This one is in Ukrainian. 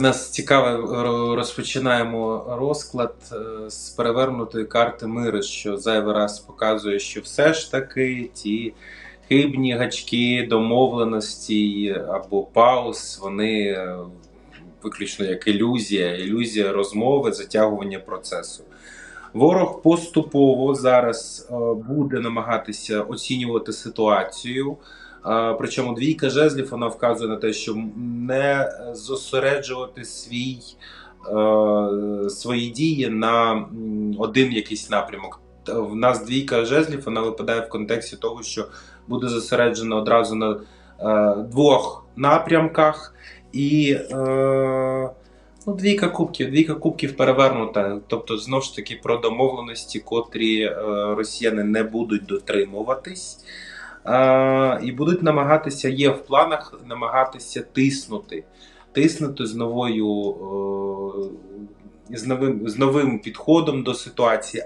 Нас цікаво розпочинаємо розклад е, з перевернутої карти миру, що зайвий раз показує, що все ж таки ті хибні гачки домовленості або пауз, вони е, виключно як ілюзія, ілюзія розмови, затягування процесу. Ворог поступово зараз е, буде намагатися оцінювати ситуацію. Причому двійка жезлів вона вказує на те, що не зосереджувати свій, е, свої дії на один якийсь напрямок. В нас двійка жезлів вона випадає в контексті того, що буде зосереджена одразу на е, двох напрямках, і е, ну, двійка кубків, двійка кубків перевернута. Тобто, знову ж таки, про домовленості, котрі росіяни не будуть дотримуватись. І будуть намагатися, є в планах намагатися тиснути. Тиснути з новою. Е, з новим, з новим підходом до ситуації,